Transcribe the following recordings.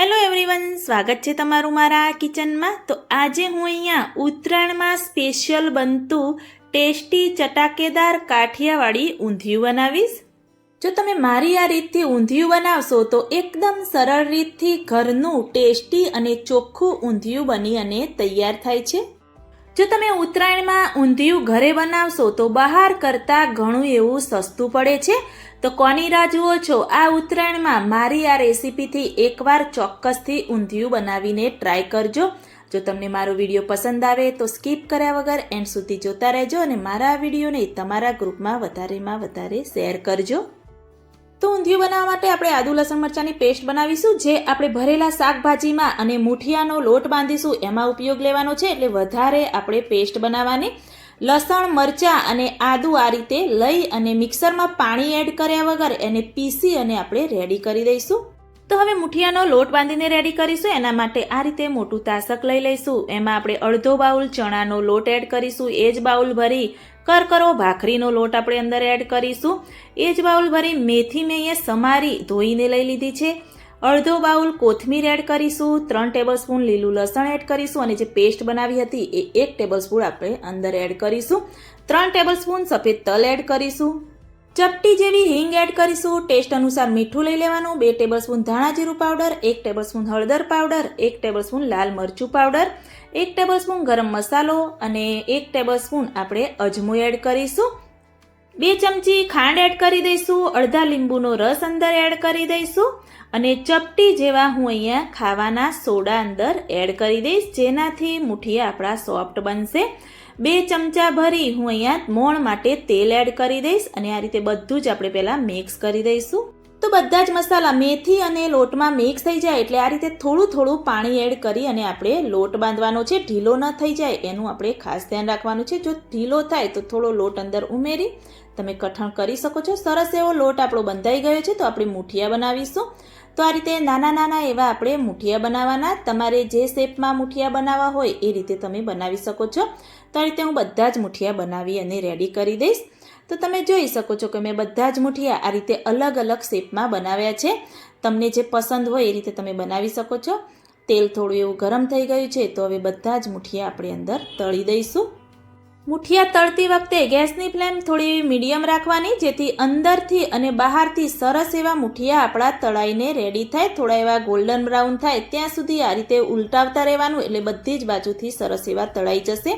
Hello everyone સ્વાગત છે તમારું મારા કિચનમાં. તો આજે હું અહીંયા ઉત્તરાયણમાં સ્પેશિયલ બનતું ટેસ્ટી ચટાકેદાર કાઠિયાવાડી ઊંધિયું બનાવીશ. જો તમે મારી આ રીતથી ઊંધિયું બનાવશો તો એકદમ સરળ રીતથી ઘરનું ટેસ્ટી અને ચોખ્ખું ઊંધિયું બની અને તૈયાર થાય છે. જો તમે ઉત્તરાયણમાં ઊંધિયું ઘરે બનાવશો તો બહાર કરતાં ઘણું એવું સસ્તું પડે છે. તો કોની રાહ જુઓ છો? આ ઉત્તરાયણમાં મારી આ રેસીપીથી એકવાર ચોક્કસથી ઊંધિયું બનાવીને ટ્રાય કરજો. જો તમને મારો વીડિયો પસંદ આવે તો સ્કીપ કર્યા વગર એન્ડ સુધી જોતા રહેજો અને મારા આ વિડીયોને તમારા ગ્રુપમાં વધારેમાં વધારે શેર કરજો. તો ઊંધિયું બનાવવા માટે આપણે આદુ, લસણ મરચાંની પેસ્ટ બનાવીશું, જે આપણે ભરેલા શાકભાજીમાં અને મૂઠિયાનો લોટ બાંધીશું. એમાં ઉપયોગ લેવાનો છે એટલે વધારે આપણે પેસ્ટ બનાવવાની. લસણ, મરચાં અને આદું આ રીતે લઈ અને મિક્સરમાં પાણી એડ કર્યા વગર એને પીસી અને આપણે રેડી કરી દઈશું. તો હવે મુઠિયાનો લોટ બાંધીને રેડી કરીશું. એના માટે આ રીતે મોટું તાસક લઈ લઈશું. એમાં આપણે અડધો બાઉલ ચણાનો લોટ એડ કરીશું. એ જ બાઉલ ભરી કરકરો ભાખરીનો લોટ આપણે અંદર એડ કરીશું. એ જ બાઉલ ભરી મેથી મેં અહીંયા સમારી ધોઈને લઈ લીધી છે. અડધો બાઉલ કોથમીર એડ કરીશું, ત્રણ ટેબલ સ્પૂન લીલું લસણ એડ કરીશું અને જે પેસ્ટ બનાવી હતી એ એક ટેબલ સ્પૂન આપણે અંદર એડ કરીશું. ત્રણ ટેબલ સ્પૂન સફેદ તલ એડ કરીશું. ચપટી જેવી હિંગ એડ કરીશું, ટેસ્ટ અનુસાર મીઠું લઈ લેવાનું, બે ટેબલ સ્પૂન ધાણા જીરું પાવડર, એક ટેબલ સ્પૂન હળદર પાવડર, એક ટેબલ સ્પૂન લાલ મરચું પાવડર, એક ટેબલ સ્પૂન ગરમ મસાલો અને એક ટેબલ સ્પૂન આપણે અજમો એડ કરીશું. બે ચમચી ખાંડ એડ કરી દઈશું, અડધા લીંબુનો રસ અંદર એડ કરી દઈશું અને ચપટી જેવા હું અહીંયા ખાવાના સોડા અંદર એડ કરી દઈશ, જેનાથી મુઠીયા આપણા સોફ્ટ બનશે. બે ચમચા ભરી હું અહીંયા મોણ માટે તેલ એડ કરી દઈશ અને આ રીતે બધું જ આપણે પહેલાં મિક્સ કરી દઈશું. તો બધા જ મસાલા મેથી અને લોટમાં મિક્સ થઈ જાય એટલે આ રીતે થોડું થોડું પાણી એડ કરી અને આપણે લોટ બાંધવાનો છે. ઢીલો ન થઈ જાય, એનું આપણે ખાસ ધ્યાન રાખવાનું છે. જો ઢીલો થાય તો થોડો લોટ અંદર ઉમેરી તમે કઠણ કરી શકો છો. સરસ એવો લોટ આપણો બંધાઈ ગયો છે તો આપણે મુઠિયા બનાવીશું. તો આ રીતે નાના નાના એવા આપણે મુઠિયા બનાવવાના. તમારે જે શેપમાં મુઠિયા બનાવવા હોય એ રીતે તમે બનાવી શકો છો. તો આ રીતે હું બધા જ મુઠિયા બનાવી અને રેડી કરી દઈશ. તો તમે જોઈ શકો છો કે મેં બધા જ મુઠિયા આ રીતે અલગ અલગ શેપમાં બનાવ્યા છે. તમને જે પસંદ હોય એ રીતે તમે બનાવી શકો છો. તેલ થોડું એવું ગરમ થઈ ગયું છે, તો હવે બધા જ મુઠિયા આપણે અંદર તળી દઈશું. મુઠિયા તળતી વખતે ગેસની ફ્લેમ થોડી મીડિયમ રાખવાની, જેથી અંદરથી અને બહારથી સરસ એવા મુઠિયા આપણા તળાઈને રેડી થાય. થોડા એવા ગોલ્ડન બ્રાઉન થાય, ત્યાં સુધી આ રીતે ઉલટાવતા રહેવાનું, એટલે બધી જ બાજુથી સરસ એવા તળાઈ જશે.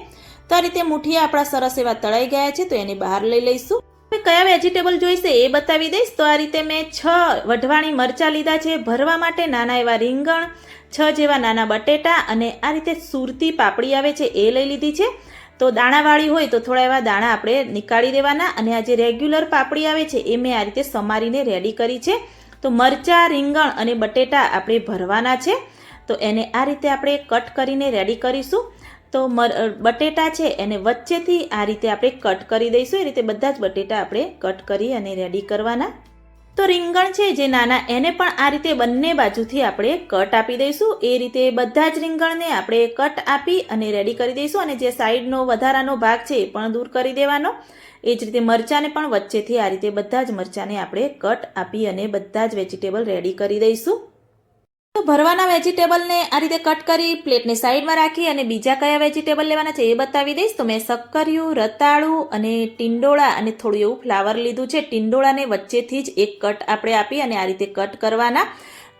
તો આ રીતે મુઠિયા આપણા સરસ એવા તળાઈ ગયા છે, તો એને બહાર લઈ લઈશું. કયા વેજીટેબલ જોઈશે એ બતાવી દઈશ. તો આ રીતે મેં છ વઢવાણી મરચાં લીધા છે ભરવા માટે, નાના એવા રીંગણ, છ જેવા નાના બટેટા અને આ રીતે સુરતી પાપડી આવે છે એ લઈ લીધી છે. તો દાણાવાળી હોય તો થોડા એવા દાણા આપણે નીકાળી દેવાના અને આ જે રેગ્યુલર પાપડી આવે છે એ મેં આ રીતે સમારીને રેડી કરી છે. તો મરચાં, રીંગણ અને બટેટા આપણે ભરવાના છે. તો એને આ રીતે આપણે કટ કરીને રેડી કરીશું. તો મર બટેટા છે એને વચ્ચેથી આ રીતે આપણે કટ કરી દઈશું. એ રીતે બધા જ બટેટા આપણે કટ કરી અને રેડી કરવાના. તો રીંગણ છે જે નાના, એને પણ આ રીતે બંને બાજુથી આપણે કટ આપી દઈશું. એ રીતે બધા જ રીંગણને આપણે કટ આપી અને રેડી કરી દઈશું અને જે સાઈડનો વધારાનો ભાગ છે એ પણ દૂર કરી દેવાનો. એ જ રીતે મરચાંને પણ વચ્ચેથી આ રીતે બધા જ મરચાંને આપણે કટ આપી અને બધા જ વેજીટેબલ રેડી કરી દઈશું. તો ભરવાના વેજીટેબલને આ રીતે કટ કરી પ્લેટને સાઈડમાં રાખી અને બીજા કયા વેજીટેબલ લેવાના છે એ બતાવી દઈશ. તો મેં શક્કરિયું, રતાળું અને ટિંડોળા અને થોડું એવું ફ્લાવર લીધું છે. ટિંડોળાને વચ્ચેથી જ એક કટ આપણે આપી અને આ રીતે કટ કરવાના.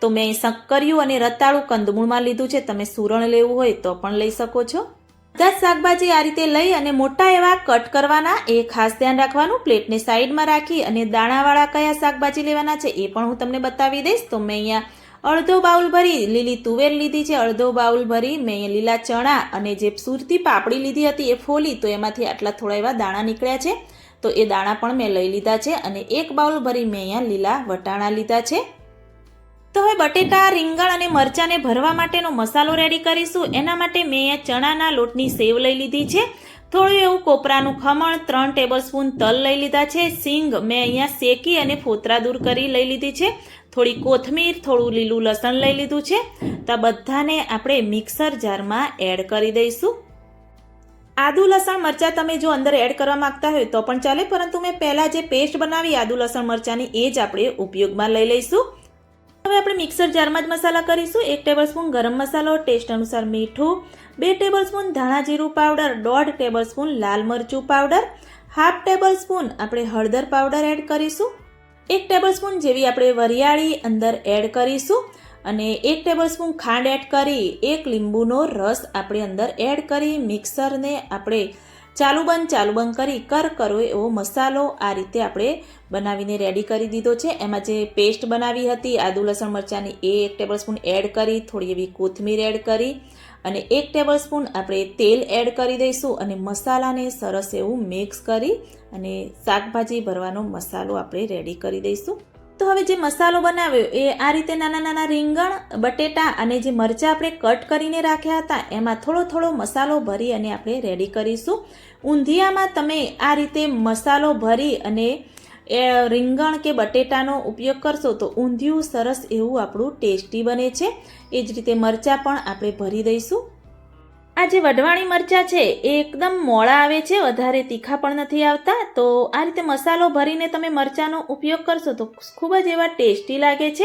તો મેં શક્કરિયું અને રતાળું કંદમૂળમાં લીધું છે. તમે સુરણ લેવું હોય તો પણ લઈ શકો છો. બધા શાકભાજી આ રીતે લઈ અને મોટા એવા કટ કરવાના. એ ખાસ ધ્યાન રાખવાનું. પ્લેટને સાઈડમાં રાખી અને દાણાવાળા કયા શાકભાજી લેવાના છે એ પણ હું તમને બતાવી દઈશ. તો મેં અહીંયા અડધો બાઉલ ભરી લીલી તુવેર લીધી છે, અડધો બાઉલ ભરી મેં લીલા ચણા અને જે સુરતી પાપડી લીધી હતી એ ફોલી, તો એમાંથી આટલા થોડા એવા દાણા નીકળ્યા છે. તો એ દાણા પણ મેં લઈ લીધા છે અને એક બાઉલ ભરી મેં અહીંયા લીલા વટાણા લીધા છે. તો હવે બટેટા રીંગણ અને મરચાંને ભરવા માટેનો મસાલો રેડી કરીશું. એના માટે મેં અહીંયા ચણાના લોટની સેવ લઈ લીધી છે. થોડું એવું કોપરાનું ખમણ, ત્રણ ટેબલસ્પૂન તલ લઈ લીધા છે. સિંગ મેં અહીંયા શેકી અને ફોતરા દૂર કરી લઈ લીધી છે. થોડી કોથમીર, થોડું લીલું લસણ લઈ લીધું છે. તો બધાને આપણે મિક્સર જારમાં એડ કરી દઈશું. આદુ લસણ મરચાં તમે જો અંદર એડ કરવા માંગતા હોય તો પણ ચાલે, પરંતુ મેં પહેલાં જે પેસ્ટ બનાવી આદુ લસણ મરચાંની એ જ આપણે ઉપયોગમાં લઈ લઈશું. હવે આપણે મિક્સર જારમાં જ મસાલા કરીશું. એક ટેબલ સ્પૂન ગરમ મસાલો, ટેસ્ટ અનુસાર મીઠું, બે ટેબલ સ્પૂન ધાણા જીરું પાવડર, દોઢ ટેબલ સ્પૂન લાલ મરચું પાવડર, હાફ ટેબલ સ્પૂન આપણે હળદર પાવડર એડ કરીશું. એક ટેબલ સ્પૂન જેવી આપણે વરિયાળી અંદર એડ કરીશું અને એક ટેબલ સ્પૂન ખાંડ એડ કરી, એક લીંબુનો રસ આપણે અંદર એડ કરી મિક્સરને આપણે ચાલુ બંધ ચાલુ બંધ કરી કર કરો એવો મસાલો આ રીતે આપણે બનાવીને રેડી કરી દીધો છે. એમાં જે પેસ્ટ બનાવી હતી, આદુ, લસણ, મરચાંની એ એક ટેબલ સ્પૂન એડ કરી, થોડી એવી કોથમીર એડ કરી અને એક ટેબલ સ્પૂન આપણે તેલ એડ કરી દઈશું અને મસાલાને સરસ એવું મિક્સ કરી અને શાકભાજી ભરવાનો મસાલો આપણે રેડી કરી દઈશું. તો હવે જે મસાલો બનાવ્યો એ આ રીતે નાના નાના રીંગણ, બટેટા અને જે મરચાં આપણે કટ કરીને રાખ્યા હતા, એમાં થોડો થોડો મસાલો ભરી અને આપણે રેડી કરીશું. ઊંધિયામાં તમે આ રીતે મસાલો ભરી અને એ રીંગણ કે બટેટાનો ઉપયોગ કરશો તો ઊંધિયું સરસ એવું આપણું ટેસ્ટી બને છે. એ જ રીતે મરચાં પણ આપણે ભરી દઈશું. આ જે વઢવાણી મરચાં છે, એ એકદમ મોળા આવે છે, વધારે તીખા પણ નથી આવતા. તો આ રીતે મસાલો ભરીને તમે મરચાંનો ઉપયોગ કરશો તો ખૂબ જ એવા ટેસ્ટી લાગે છે.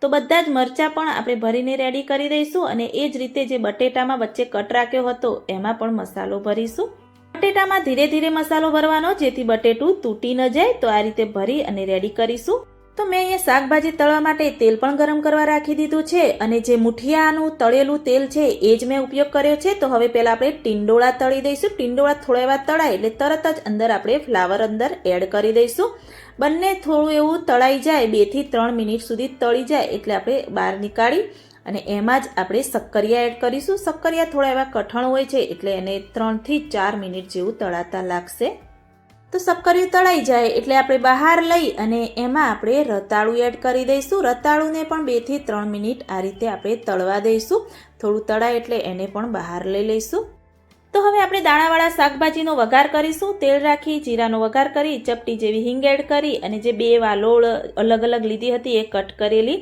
તો બધા જ મરચાં પણ આપણે ભરીને રેડી કરી દઈશું અને એ જ રીતે જે બટેટામાં વચ્ચે કટ રાખ્યો હતો, એમાં પણ મસાલો ભરીશું. બટેટામાં ધીરે ધીરે મસાલો ભરવાનો, જેથી બટેટું તૂટી ન જાય. તો આ રીતે ભરી અને રેડી કરીશું. તો મેં અહીંયા શાકભાજી તળવા માટે તેલ પણ ગરમ કરવા રાખી દીધું છે અને જે મુઠિયાનું તળેલું તેલ છે, એ જ મેં ઉપયોગ કર્યો છે. તો હવે પહેલાં આપણે ટીંડોળા તળી દઈશું. ટીંડોળા થોડા એવા તળાય એટલે તરત જ અંદર આપણે ફ્લાવર અંદર એડ કરી દઈશું. બંને થોડું એવું તળાઈ જાય બેથી ત્રણ મિનિટ સુધી તળી જાય એટલે આપણે બહાર નીકાળી અને એમાં જ આપણે શક્કરિયા એડ કરીશું. શક્કરિયા થોડા એવા કઠણ હોય છે એટલે એને ત્રણથી ચાર મિનિટ જેવું તળાતા લાગશે. તો શક્કરિયું તળાઈ જાય એટલે આપણે બહાર લઈ અને એમાં આપણે રતાળું એડ કરી દઈશું. રતાળુને પણ બેથી ત્રણ મિનિટ આ રીતે આપણે તળવા દઈશું. થોડું તળાય એટલે એને પણ બહાર લઈ લઈશું. તો હવે આપણે દાણાવાળા શાકભાજીનો વઘાર કરીશું. તેલ રાખી, જીરાનો વઘાર કરી, ચપટી જેવી હિંગ એડ કરી અને જે બે વાલોળ અલગ અલગ લીધી હતી એ કટ કરેલી,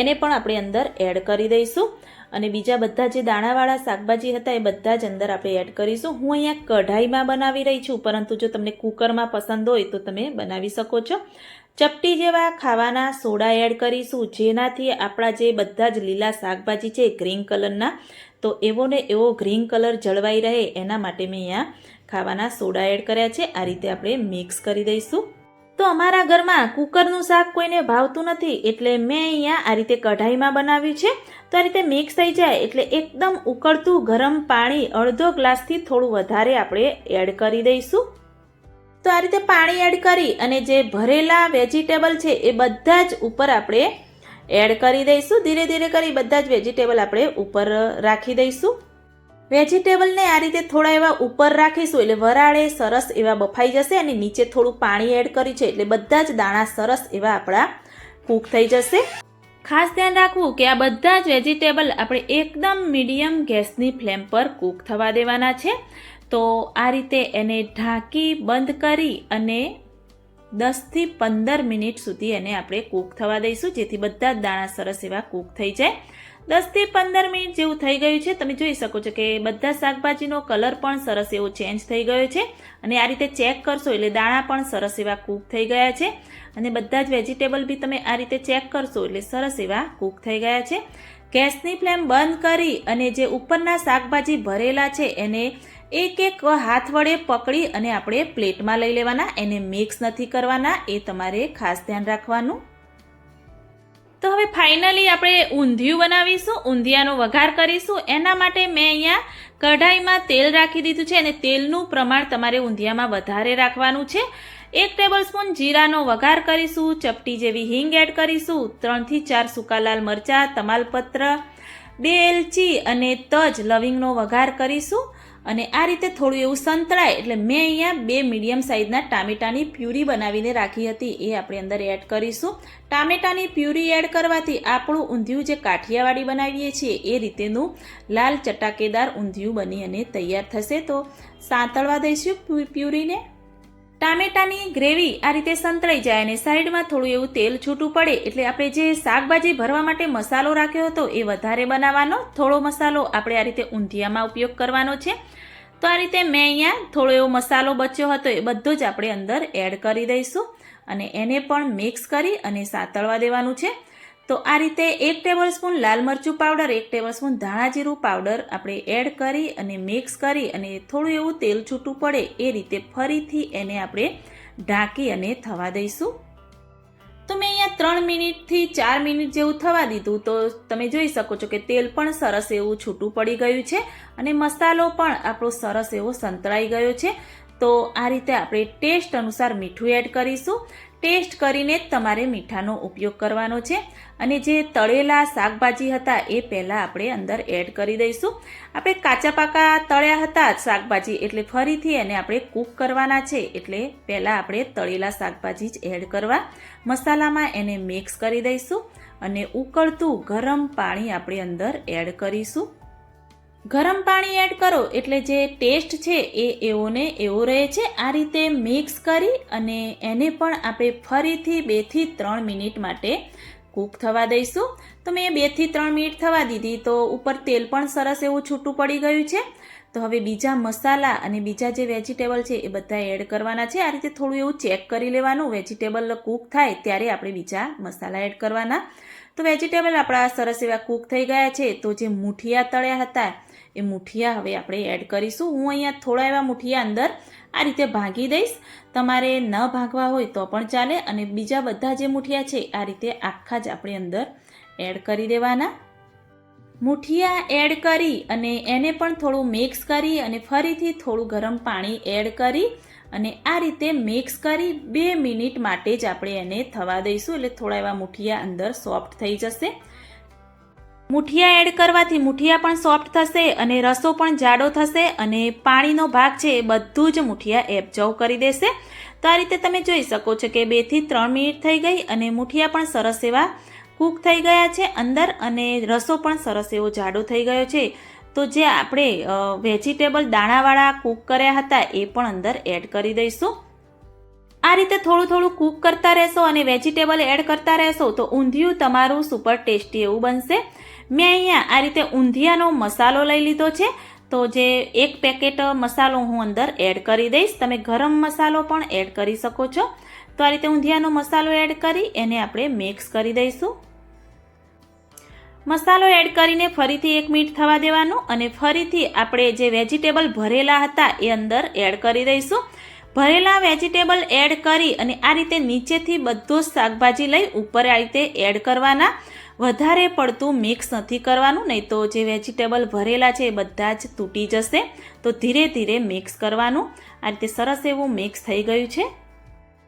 એને પણ આપણે અંદર એડ કરી દઈશું. અને બીજા બધા જે દાણાવાળા શાકભાજી હતા એ બધા જ અંદર આપણે એડ કરીશું. હું અહીંયા કઢાઈમાં બનાવી રહી છું, પરંતુ જો તમને કુકરમાં પસંદ હોય તો તમે બનાવી શકો છો. ચપટી જેવા ખાવાના સોડા એડ કરીશું. જેનાથી આપણા જે બધા જ લીલા શાકભાજી છે ગ્રીન કલરના તો એવો ને એવો ગ્રીન કલર જળવાઈ રહે એના માટે મેં અહીંયા ખાવાના સોડા એડ કર્યા છે. આ રીતે આપણે મિક્સ કરી દઈશું. તો અમારા ઘરમાં કુકરનું શાક કોઈને ભાવતું નથી એટલે મેં અહીંયા આ રીતે કઢાઈમાં બનાવ્યું છે. તો આ રીતે મિક્સ થઈ જાય એટલે એકદમ ઉકળતું ગરમ પાણી અડધો ગ્લાસથી થોડું વધારે આપણે એડ કરી દઈશું. તો આ રીતે પાણી એડ કરી અને જે ભરેલા વેજીટેબલ છે એ બધા જ ઉપર આપણે એડ કરી દઈશું. ધીરે ધીરે કરી બધા જ વેજીટેબલ આપણે ઉપર રાખી દઈશું. વેજીટેબલને આ રીતે થોડા એવા ઉપર રાખીશું એટલે વરાળે સરસ એવા બફાઈ જશે અને નીચે થોડું પાણી એડ કરી છે એટલે બધા જ દાણા સરસ એવા આપણા કૂક થઈ જશે. ખાસ ધ્યાન રાખવું કે આ બધા જ વેજીટેબલ આપણે એકદમ મીડિયમ ગેસની ફ્લેમ પર કૂક થવા દેવાના છે. તો આ રીતે એને ઢાંકી બંધ કરી અને દસથી પંદર મિનિટ સુધી એને આપણે કૂક થવા દઈશું, જેથી બધા જ દાણા સરસ એવા કૂક થઈ જાય. દસથી પંદર મિનિટ જેવું થઈ ગયું છે. તમે જોઈ શકો છો કે બધા શાકભાજીનો કલર પણ સરસ એવો ચેન્જ થઈ ગયો છે અને આ રીતે ચેક કરશો એટલે દાણા પણ સરસ એવા કૂક થઈ ગયા છે. અને બધા જ વેજીટેબલ બી તમે આ રીતે ચેક કરશો એટલે સરસ એવા કૂક થઈ ગયા છે. ગેસની ફ્લેમ બંધ કરી અને જે ઉપરના શાકભાજી ભરેલા છે એને એક એક હાથ વડે પકડી અને આપણે પ્લેટમાં લઈ લેવાના, એને મિક્સ નથી કરવાના, એ તમારે ખાસ ધ્યાન રાખવાનું. તો હવે ફાઇનલી આપણે ઊંધિયું બનાવીશું, ઊંધિયાનો વઘાર કરીશું. એના માટે મેં અહીંયા કઢાઈમાં તેલ રાખી દીધું છે અને તેલનું પ્રમાણ તમારે ઊંધિયામાં વધારે રાખવાનું છે. એક ટેબલ સ્પૂન જીરાનો વઘાર કરીશું, ચપટી જેવી હિંગ એડ કરીશું, ત્રણથી ચાર સૂકા લાલ મરચાં, તમાલપત્ર, બે એલચી અને તજ લવિંગનો વઘાર કરીશું. અને આ રીતે થોડું એવું સંતળાય એટલે મેં અહીંયા બે મીડિયમ સાઇઝના ટામેટાની પ્યુરી બનાવીને રાખી હતી, એ આપણે અંદર એડ કરીશું. ટામેટાની પ્યુરી એડ કરવાથી આપણું ઊંધિયું જે કાઠિયાવાડી બનાવીએ છીએ, એ રીતેનું લાલ ચટાકેદાર ઊંધિયું બની અને તૈયાર થશે. તો સાંતળવા દઈશું પ્યુ- પ્યુરીને. ટામેટાની ગ્રેવી આ રીતે સંતળાઈ જાય અને સાઈડમાં થોડું એવું તેલ છૂટું પડે એટલે આપણે જે શાકભાજી ભરવા માટે મસાલો રાખ્યો હતો એ વધારે બનાવવાનો. થોડો મસાલો આપણે આ રીતે ઊંધિયામાં ઉપયોગ કરવાનો છે. તો આ રીતે મેં અહીંયા થોડો એવો મસાલો બચ્યો હતો એ બધો જ આપણે અંદર એડ કરી દઈશું અને એને પણ મિક્સ કરી અને સાતળવા દેવાનું છે. તો આ રીતે એક ટેબલ સ્પૂન લાલ મરચું પાવડર એક ટેબલ સ્પૂન ધાણા જીરું પાવડર આપણે એડ કરી અને મિક્સ કરી અને થોડું એવું તેલ છૂટું પડે એ રીતે ફરીથી એને આપણે ઢાંકી અને થવા દઈશું. તો મેં અહીંયા ત્રણ મિનિટથી ચાર મિનિટ જેવું થવા દીધું. તો તમે જોઈ શકો છો કે તેલ પણ સરસ એવું છૂટું પડી ગયું છે અને મસાલો પણ આપણો સરસ એવો સંતળાઈ ગયો છે. તો આ રીતે આપણે ટેસ્ટ અનુસાર મીઠું એડ કરીશું. ટેસ્ટ કરીને જ તમારે મીઠાનો ઉપયોગ કરવાનો છે. અને જે તળેલા શાકભાજી હતા એ પહેલાં આપણે અંદર એડ કરી દઈશું. આપણે કાચા પાકા તળ્યા હતા શાકભાજી, એટલે ફરીથી એને આપણે કૂક કરવાના છે. એટલે પહેલાં આપણે તળેલા શાકભાજી જ એડ કરવા. મસાલામાં એને મિક્સ કરી દઈશું અને ઉકળતું ગરમ પાણી આપણે અંદર એડ કરીશું. ગરમ પાણી એડ કરો એટલે જે ટેસ્ટ છે એ એવો એવો રહે છે. આ રીતે મિક્સ કરી અને એને પણ આપણે ફરીથી બેથી ત્રણ મિનિટ માટે કૂક થવા દઈશું. તો મેં બેથી ત્રણ મિનિટ થવા દીધી તો ઉપર તેલ પણ સરસ એવું છૂટું પડી ગયું છે. તો હવે બીજા મસાલા અને બીજા જે વેજીટેબલ છે એ બધા એડ કરવાના છે. આ રીતે થોડું એવું ચેક કરી લેવાનું. વેજીટેબલ કૂક થાય ત્યારે આપણે બીજા મસાલા એડ કરવાના. તો વેજીટેબલ આપણા સરસ એવા કૂક થઈ ગયા છે, તો જે મુઠિયા તળ્યા હતા, એ મુઠિયા હવે આપણે એડ કરીશું. હું અહીંયા થોડા એવા મુઠિયા અંદર આ રીતે ભાંગી દઈશ. તમારે ન ભાગવા હોય તો પણ ચાલે અને બીજા બધા જે મુઠિયા છે, આ રીતે આખા જ આપણે અંદર એડ કરી દેવાના. મુઠિયા એડ કરી અને એને પણ થોડું મિક્સ કરી અને ફરીથી થોડું ગરમ પાણી એડ કરી અને આ રીતે મિક્સ કરી બે મિનિટ માટે જ આપણે એને થવા દઈશું. એટલે થોડા એવા મુઠિયા અંદર સોફ્ટ થઈ જશે. મુઠિયા એડ કરવાથી મુઠિયા પણ સોફ્ટ થશે અને રસો પણ જાડો થશે અને પાણીનો ભાગ છે એ બધું જ મુઠિયા એબ્ઝર્વ કરી દેશે. તો આ રીતે તમે જોઈ શકો છો કે બેથી ત્રણ મિનિટ થઈ ગઈ અને મુઠિયા પણ સરસ એવા કૂક થઈ ગયા છે અંદર અને રસો પણ સરસ એવો જાડો થઈ ગયો છે. તો જે આપણે વેજીટેબલ દાણાવાળા કૂક કર્યા હતા એ પણ અંદર એડ કરી દઈશું. આ રીતે થોડું થોડું કૂક કરતા રહેશો અને વેજીટેબલ એડ કરતા રહેશો તો ઊંધિયું તમારું સુપર ટેસ્ટી એવું બનશે. મેં અહીંયા આ રીતે ઊંધિયાનો મસાલો લઈ લીધો છે. તો જે એક પેકેટ મસાલો હું અંદર એડ કરી દઈશ. તમે ગરમ મસાલો પણ એડ કરી શકો છો. તો આ રીતે ઊંધિયાનો મસાલો એડ કરી એને આપણે મિક્સ કરી દઈશું. મસાલો એડ કરીને ફરીથી એક મિનિટ થવા દેવાનું અને ફરીથી આપણે જે વેજીટેબલ ભરેલા હતા એ અંદર એડ કરી દઈશું. ભરેલા વેજીટેબલ એડ કરી અને આ રીતે નીચેથી બધું જ શાકભાજી લઈ ઉપર આ રીતે એડ કરવાના. વધારે પડતું મિક્સ નથી કરવાનું, નહીં તો જે વેજીટેબલ ભરેલા છે એ બધા જ તૂટી જશે. તો ધીરે ધીરે મિક્સ કરવાનું. આ રીતે સરસ એવું મિક્સ થઈ ગયું છે.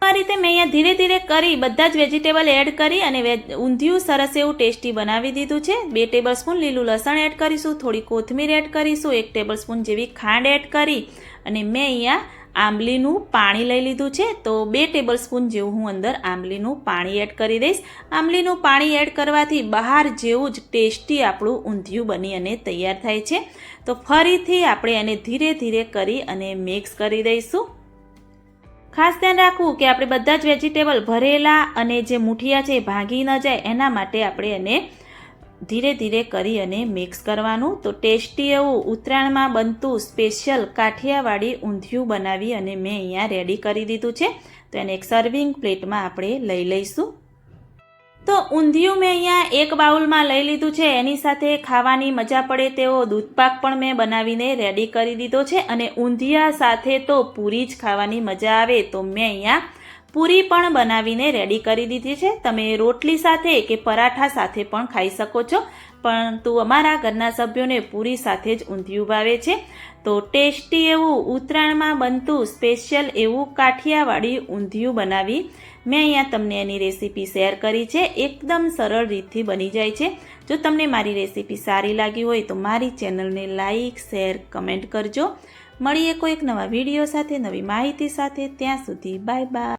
આ રીતે મેં અહીંયા ધીરે ધીરે કરી, બધા જ વેજીટેબલ એડ કરી અને ઊંધિયું સરસ એવું ટેસ્ટી બનાવી દીધું છે. બે ટેબલ સ્પૂન લીલું લસણ એડ કરીશું, થોડી કોથમીર એડ કરીશું, એક ટેબલ સ્પૂન જેવી ખાંડ એડ કરી અને મેં અહીંયા આંબલીનું પાણી લઈ લીધું છે. તો બે ટેબલ સ્પૂન જેવું હું અંદર આંબલીનું પાણી એડ કરી દઈશ. આંબલીનું પાણી એડ કરવાથી બહાર જેવું જ ટેસ્ટી આપણું ઊંધિયું બની અને તૈયાર થાય છે. તો ફરીથી આપણે એને ધીરે ધીરે કરી અને મિક્સ કરી દઈશું. ખાસ ધ્યાન રાખવું કે આપણે બધા જ વેજીટેબલ ભરેલા અને જે મુઠિયા છે એ ભાંગી ન જાય, એના માટે આપણે એને ધીરે ધીરે કરી અને મિક્સ કરવાનું. તો ટેસ્ટી એવું ઉત્તરાયણમાં બનતું સ્પેશિયલ કાઠિયાવાડી ઊંધિયું બનાવી અને મેં અહીંયા રેડી કરી દીધું છે. તો એને એક સર્વિંગ પ્લેટમાં આપણે લઈ લઈશું. તો ઊંધિયું મેં અહીંયા એક બાઉલમાં લઈ લીધું છે. એની સાથે ખાવાની મજા પડે તેવો દૂધપાક પણ મેં બનાવીને રેડી કરી દીધો છે અને ઊંધિયા સાથે તો પૂરી જ ખાવાની મજા આવે તો મેં અહીંયા પૂરી પણ બનાવીને રેડી કરી દીધી છે. તમે રોટલી સાથે કે પરાઠા સાથે પણ ખાઈ શકો છો, પરંતુ અમારા ઘરના સભ્યોને પૂરી સાથે જ ઊંધિયું ભાવે છે. તો ટેસ્ટી એવું ઉત્તરાયણમાં બનતું સ્પેશિયલ એવું કાઠિયાવાડી ઊંધિયું બનાવી મેં અહીંયા તમને એની રેસીપી શેર કરી છે. એકદમ સરળ રીતથી બની જાય છે. જો તમને મારી રેસીપી સારી લાગી હોય તો મારી ચેનલને લાઈક, શેર, કમેન્ટ કરજો. મળીએ કોઈક નવા વીડિયો સાથે, નવી માહિતી સાથે. ત્યાં સુધી બાય બાય.